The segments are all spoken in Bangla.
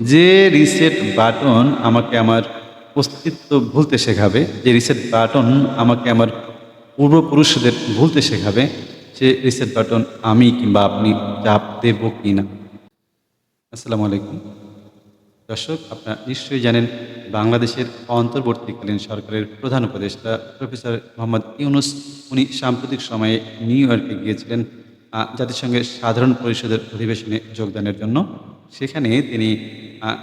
যে রিসেট বাটন আমাকে আমার অস্তিত্ব ভুলতে শেখাবে, যে রিসেট বাটন আমাকে আমার পূর্বপুরুষদের ভুলতে শেখাবে, সে রিসেট বাটন আমি কিংবা আপনি চাপ দেব কি না আসসালামু আলাইকুম। দর্শক, আপনারা নিশ্চয়ই জানেন বাংলাদেশের অন্তর্বর্তীকালীন সরকারের প্রধান উপদেষ্টা প্রফেসর মোহাম্মদ ইউনুস, উনি সাম্প্রতিক সময়ে নিউ ইয়র্কে গিয়েছিলেন জাতিসংঘের সাধারণ পরিষদের অধিবেশনে যোগদানের জন্য। সেখানে তিনি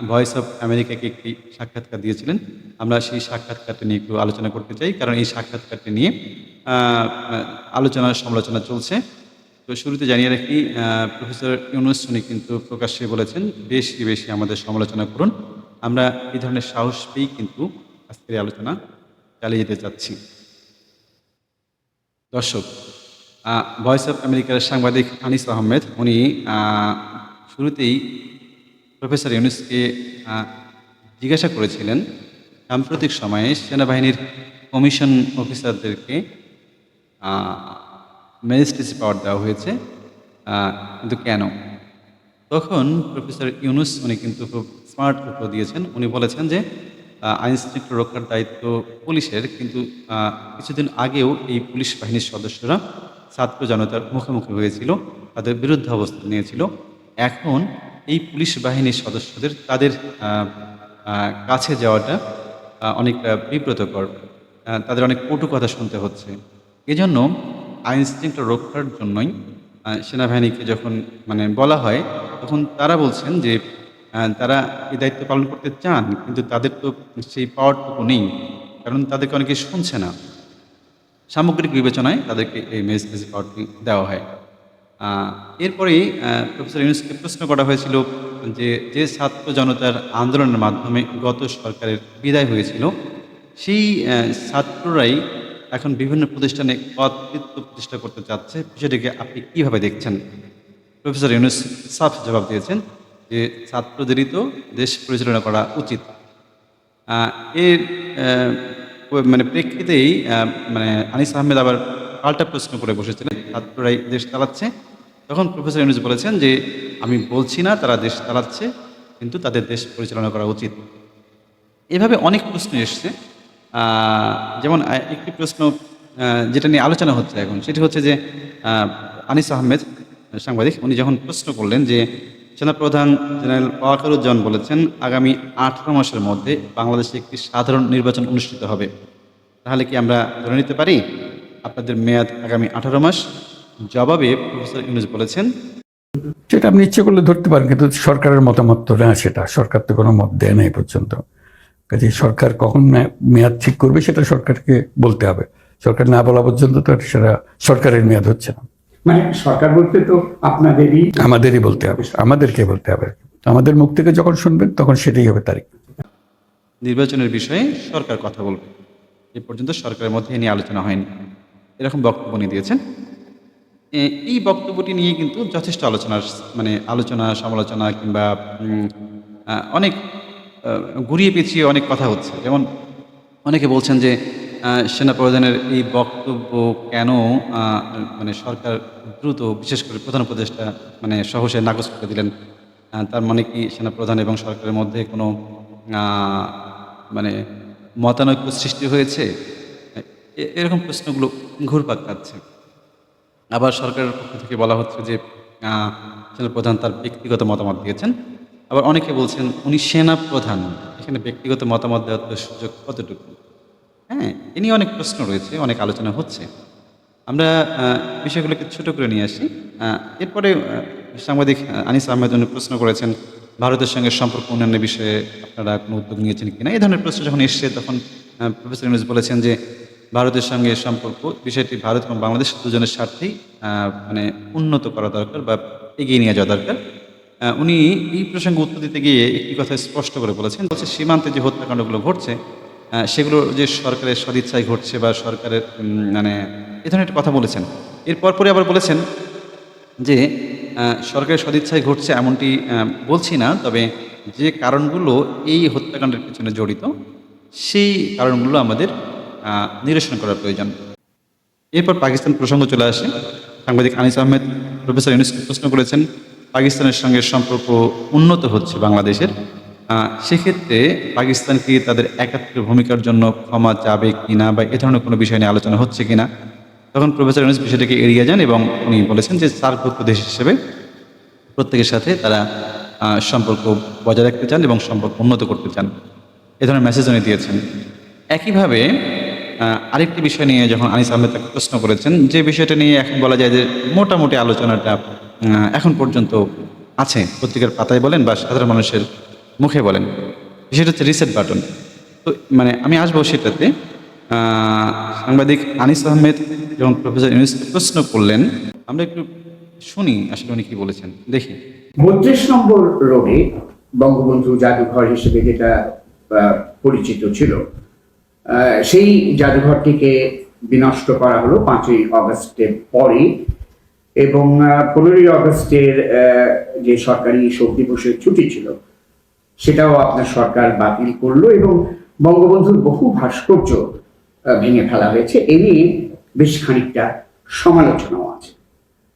ভয়েস অফ আমেরিকাকে একটি সাক্ষাৎকার দিয়েছিলেন। আমরা সেই সাক্ষাৎকারটি নিয়ে একটু আলোচনা করতে চাই, কারণ এই সাক্ষাৎকারটি নিয়ে আলোচনা সমালোচনা চলছে। তো শুরুতে জানিয়ে রাখি প্রফেসর ইউনুস উনি কিন্তু প্রকাশ্যে বলেছেন, বেশি বেশি আমাদের সমালোচনা করুন। আমরা এই ধরনের সাহস পেয়েই কিন্তু আজকের আলোচনা চালিয়ে যেতে চাচ্ছি। দর্শক ভয়েস অফ আমেরিকার সাংবাদিক আনিস আহমেদ, উনি শুরুতেই প্রফেসর ইউনুসকে জিজ্ঞাসা করেছিলেন, সাম্প্রতিক সময়ে সেনাবাহিনীর কমিশন অফিসারদেরকে ম্যাজিস্ট্রেসি পাওয়ার দেওয়া হয়েছে কিন্তু কেন? তখন প্রফেসর ইউনুস, উনি কিন্তু খুব স্মার্ট উত্তর দিয়েছেন। উনি বলেছেন যে আইন শৃঙ্খলা রক্ষার দায়িত্ব পুলিশের, কিন্তু কিছুদিন আগেও এই পুলিশ বাহিনীর সদস্যরা ছাত্র জনতার মুখোমুখি হয়েছিল, তাদের বিরুদ্ধে অবস্থান নিয়েছিল। এখন এই পুলিশ বাহিনীর সদস্যদের তাদের কাছে যাওয়াটা অনেকটা বিব্রতকর। তাদের অনেক কটু কথা শুনতে হচ্ছে। এজন্য আইন শৃঙ্খলা রক্ষার জন্যই সেনাবাহিনীকে যখন মানে বলা হয়, তখন তারা বলছেন যে তারা এই দায়িত্ব পালন করতে চান, কিন্তু তাদের তো সেই পাওয়ারটুকু নেই, কারণ তাদেরকে অনেকে শুনছে না। সামগ্রিক বিবেচনায় তাদেরকে এই মেজিস্ট্রেসি পাওয়ারটি দেওয়া হয়। আহ, প্রফেসর ইউনুসকে প্রশ্ন করা হয়েছিল যে যে ছাত্র জনতার আন্দোলনের মাধ্যমে গত সরকারের বিদায় হয়েছিল সেই ছাত্ররাই এখন বিভিন্ন প্রতিষ্ঠানে কর্তৃত্ব প্রতিষ্ঠা করতে চাচ্ছে। বিষয়টিকে আপনি কীভাবে দেখছেন? প্রফেসর ইউনুস সাফ জবাব দিয়েছেন যে ছাত্রদেরই তো দেশ পরিচালনা করা উচিত। এর মানে প্রেক্ষিতেই মানে আনিস আহমেদ আবার পাল্টা প্রশ্ন করে বসেছিলেন ছাত্ররাই দেশ চালাচ্ছে তখন প্রফেসর ইউনুস বলেছেন যে, আমি বলছি না, তারা দেশ চালাচ্ছে, কিন্তু তাদের দেশ পরিচালনা করা উচিত। এভাবে অনেক প্রশ্ন এসছে। যেমন একটি প্রশ্ন যেটা নিয়ে আলোচনা হচ্ছে এখন, সেটি হচ্ছে যে আনিস আহমেদ, সাংবাদিক, উনি যখন প্রশ্ন করলেন যে, সেনাপ্রধান জেনারেল ওয়াকারুজ্জামান বলেছেন, আগামী আঠারো মাসের মধ্যে বাংলাদেশে একটি সাধারণ নির্বাচন অনুষ্ঠিত হবে। তাহলে কি আমরা ধরে নিতে পারি? আপনাদের মেয়াদ আগামী আঠারো মাস জবাবে প্রফেসর ইউনুস বলেছেন সেটা আপনি ইচ্ছে করলে ধরতে পারেন কিন্তু সরকারের মতামত তো না সেটা। সরকার তো কোনো মত দেয় না এই পর্যন্ত। কাজে সরকার কখন মেয়াদ ঠিক করবে সেটা সরকারকে বলতে হবে। সরকার না বলা পর্যন্ত তো সেটা সরকারের মেয়াদ হচ্ছে না। মানে সরকার বলতে তো আপনাদেরই আমাদেরই বলতে হবে। আমাদেরকে বলতে হবে। আমাদের মুখ থেকে যখন শুনবেন তখন সেটাই হবে তারিখ। নির্বাচনের বিষয়ে সরকার কথা বলবে। এ পর্যন্ত সরকারের মধ্যে এ নিয়ে আলোচনা হয়নি। এরকম বক্তব্য উনি দিয়েছেন। এ- এই বক্তব্যটি নিয়ে কিন্তু যথেষ্ট আলোচনার মানে আলোচনা, সমালোচনা কিংবা অনেক ঘুরিয়ে পেঁচিয়ে অনেক কথা হচ্ছে। যেমন অনেকে বলছেন যে সেনাপ্রধানের এই বক্তব্য কেন মানে সরকার দ্রুত, বিশেষ করে প্রধান উপদেষ্টা মানে সহসে নাকচ করে দিলেন। তার মানে কি সেনাপ্রধান এবং সরকারের মধ্যে কোনো মানে মতানৈক্য সৃষ্টি হয়েছে? এরকম প্রশ্নগুলো ঘুরপাক খাচ্ছে। আবার সরকারের পক্ষ থেকে বলা হচ্ছে যে আহ, সেনাপ্রধান তার ব্যক্তিগত মতামত দিয়েছেন। আবার অনেকে বলছেন উনি সেনা প্রধান এখানে ব্যক্তিগত মতামত দেওয়ার সুযোগ কতটুকু? হ্যাঁ এ নিয়ে অনেক প্রশ্ন রয়েছে অনেক আলোচনা হচ্ছে। আমরা বিষয়গুলোকে ছোট করে নিয়ে আসি। এরপরে সাংবাদিক আনিস আহমেদ প্রশ্ন করেছেন ভারতের সঙ্গে সম্পর্ক উন্নয়নের বিষয়ে আপনারা কোনো উদ্যোগ নিয়েছেন কিনা? এই ধরনের প্রশ্ন যখন এসছে তখন প্রফেসর ইউনুস বলেছেন যে ভারতের সঙ্গে সম্পর্ক, বিষয়টি ভারত এবং বাংলাদেশ দুজনের স্বার্থেই মানে উন্নত করা দরকার বা এগিয়ে নিয়ে যাওয়া দরকার। উনি এই প্রসঙ্গে উত্তর দিতে গিয়ে একটি কথা স্পষ্ট করে বলেছেন, বলছে সীমান্তে যে হত্যাকাণ্ডগুলো ঘটছে সেগুলো যে সরকারের সদিচ্ছায় ঘটছে বা সরকারের মানে এ ধরনের একটা কথা বলেছেন। এরপর পরে আবার বলেছেন যে সরকারের সদিচ্ছায় ঘটছে এমনটি বলছি না, তবে যে কারণগুলো এই হত্যাকাণ্ডের পিছনে জড়িত, সেই কারণগুলো আমাদের নিরসন করার প্রয়োজন। এরপর পাকিস্তান প্রসঙ্গ চলে আসে। সাংবাদিক আনিস আহমেদ, প্রফেসর ইউনুসকে প্রশ্ন করেছেন, পাকিস্তানের সঙ্গে সম্পর্ক উন্নত হচ্ছে বাংলাদেশের। সেক্ষেত্রে পাকিস্তান কি তাদের একাত্তর ভূমিকার জন্য ক্ষমা চাবে কিনা বা এ ধরনের কোনো বিষয় নিয়ে আলোচনা হচ্ছে কিনা? তখন প্রফেসর ইউনুস বিষয়টাকে এড়িয়ে যান এবং উনি বলেছেন যে সার্কভুক্ত দেশ হিসেবে প্রত্যেকের সাথে তারা সম্পর্ক বজায় রাখতে চান এবং সম্পর্ক উন্নত করতে চান। এ ধরনের মেসেজ উনি দিয়েছেন। একইভাবে আরেকটি বিষয় নিয়ে যখন আনিস আহমেদ তাকে প্রশ্ন করেছেন, যে বিষয়টা নিয়ে এখন বলা যায় যে মোটামুটি আলোচনাটা এখন পর্যন্ত আছে। পত্রিকার পাতায় বলেন বা সাধারণ মানুষের মুখে বলেন। সেটা হচ্ছে রিসেট বাটন তো মানে আমি আসব সেটাতে। সাংবাদিক আনিস আহমেদ যখন প্রফেসর ইউনুসকে প্রশ্ন করলেন। আমরা একটু শুনি আসলে উনি কি বলেছেন। দেখি। বত্রিশ নম্বর রোডে বঙ্গবন্ধু জাদুঘর হিসেবে যেটা পরিচিত ছিল সেই জাদুঘরটিকে বিনষ্ট করা হলো পাঁচই অগস্টের পরে এবং পনেরোই অগস্টের যে সরকারি শোক দিবসের ছুটি ছিল, সেটাও আপনার সরকার বাতিল করল এবং বঙ্গবন্ধুর বহু ভাস্কর্য ভেঙে ফেলা হয়েছে। এ নিয়ে বেশ খানিকটা সমালোচনাও আছে।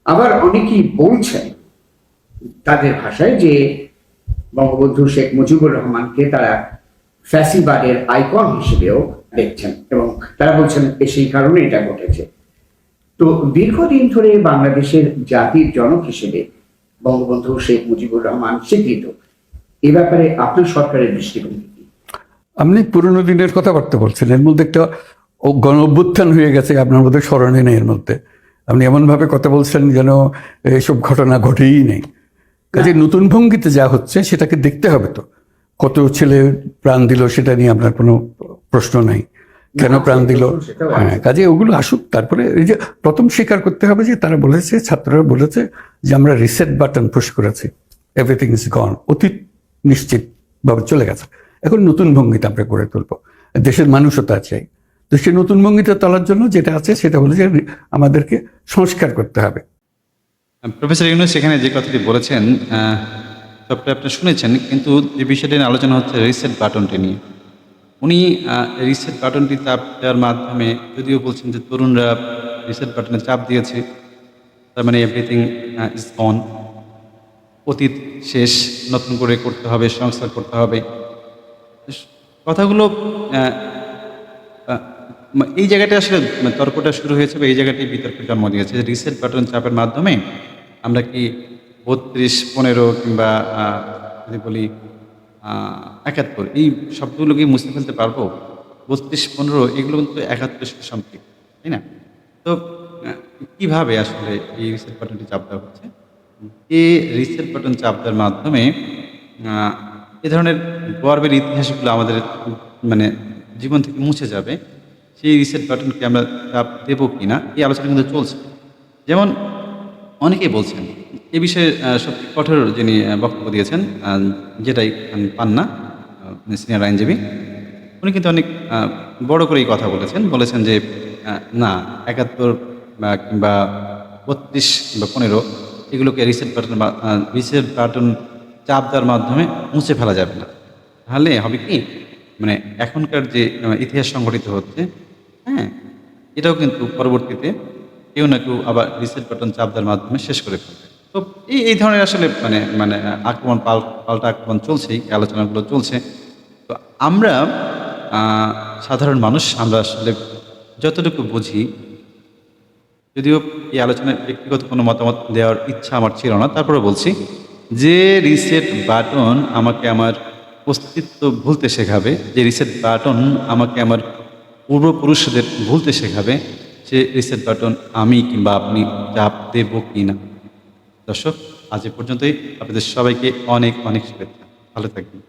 আবার অনেকেই বলছেন তাদের ভাষায় যে বঙ্গবন্ধু শেখ মুজিবুর রহমানকে তারা ফ্যাসিবাদের আইকন হিসেবেও দেখছেন এবং তারা বলছেন সেই কারণে এটা ঘটেছে। তো দীর্ঘদিন ধরে বাংলাদেশের জাতির জনক হিসেবে বঙ্গবন্ধু শেখ মুজিবুর রহমান স্বীকৃত। এ ব্যাপারে আপনার সরকারের দৃষ্টিভঙ্গি কি? আপনি পুরনো দিনের কথাবার্তা বলছেন এর মধ্যে একটা গণ অভ্যুত্থান হয়ে গেছে আপনার মধ্যে স্মরণে নেই এর মধ্যে। আপনি এমনভাবে কথা বলছেন যেন এসব ঘটনা ঘটেই নেই। কাজে নতুন ভঙ্গিতে যা হচ্ছে সেটাকে দেখতে হবে তো। কত ছেলে প্রাণ দিল সেটা নিয়ে আপনার কোনো প্রশ্ন নাই। কেন প্রাণ দিল? হ্যাঁ কাজে ওগুলো আসুক তারপরে এই যে প্রথম স্বীকার করতে হবে যে তারা বলেছে ছাত্ররা বলেছে যে আমরা রিসেট বাটন পুশ করেছি। এভরিথিং ইজ গন অতীত নিশ্চিতভাবে চলে গেছে। এখন নতুন ভঙ্গিতে আমরা গড়ে তুলবো। দেশের মানুষও তা চাই। তো সে নতুন ভঙ্গিতে তোলার জন্য যেটা আছে সেটা হলো যে আমাদেরকে সংস্কার করতে হবে। প্রফেসর ইউনুস সেখানে যে কথাটি বলেছেন সবটা আপনি শুনেছেন কিন্তু যে বিষয়টি নিয়ে আলোচনা হচ্ছে রিসেট বাটনটি নিয়ে। উনি রিসেট বাটনটি চাপ দেওয়ার মাধ্যমে যদিও বলছেন যে তরুণরা রিসেট বাটনে চাপ দিয়েছে, তার মানে এভরিথিং ইজ অন অতীত শেষ, নতুন করে করতে হবে, সংস্কার করতে হবে। কথাগুলো এই জায়গাটা আসলে মানে তর্কটা শুরু হয়েছে বা এই জায়গাটাই বিতর্কের জন্ম দিয়েছে। রিসেট বাটন চাপের মাধ্যমে আমরা কি বত্রিশ, পনেরো কিংবা যদি বলি একাত্তর। এই শব্দগুলো কি মুছে ফেলতে পারব? বত্রিশ, পনেরো, এগুলো কিন্তু একাত্তরের সাথে সম্পৃক্ত, তাই না? তো কীভাবে আসলে এই রিসেট বাটনটি চাপ দেওয়া হচ্ছে? এই রিসেট বাটন চাপ দেওয়ার মাধ্যমে এ ধরনের গর্বের ইতিহাসগুলো আমাদের মানে জীবন থেকে মুছে যাবে। সেই রিসেট বাটনকে আমরা চাপ দেবো কি না এই আলোচনা কিন্তু চলছে। যেমন, অনেকেই বলছেন এ বিষয়ে সত্যি কঠোর যিনি বক্তব্য দিয়েছেন যেটাই পান না সিনিয়র আইনজীবী, উনি কিন্তু অনেক বড় করেই কথা বলেছেন। বলেছেন যে না, একাত্তর কিংবা বত্রিশ কিংবা পনেরো এগুলোকে রিসেট বাটন বা রিসেট বাটন চাপ দেওয়ার মাধ্যমে মুছে ফেলা যাবে না। তাহলে হবে কি? মানে এখনকার যে ইতিহাস সংগঠিত হচ্ছে হ্যাঁ এটাও কিন্তু পরবর্তীতে কেউ না কেউ আবার রিসেট বাটন চাপ দেওয়ার মাধ্যমে শেষ করে ফেলবে। তো এই এই ধরনের আসলে মানে মানে আক্রমণ পাল, পাল্টা আক্রমণ চলছেই আলোচনাগুলো চলছে। তো আমরা সাধারণ মানুষ, আমরা আসলে যতটুকু বুঝি, যদিও এই আলোচনায় ব্যক্তিগত কোনো মতামত দেওয়ার ইচ্ছা আমার ছিল না, তারপরে বলছি, যে রিসেট বাটন আমাকে আমার অস্তিত্ব ভুলতে শেখাবে, যে রিসেট বাটন আমাকে আমার পূর্বপুরুষদের ভুলতে শেখাবে, সে রিসেট বাটন আমি কিংবা আপনি চাপ দেব কি না দর্শক আজ এ পর্যন্তই। আপনাদের সবাইকে অনেক অনেক শুভেচ্ছা। ভালো থাকবেন।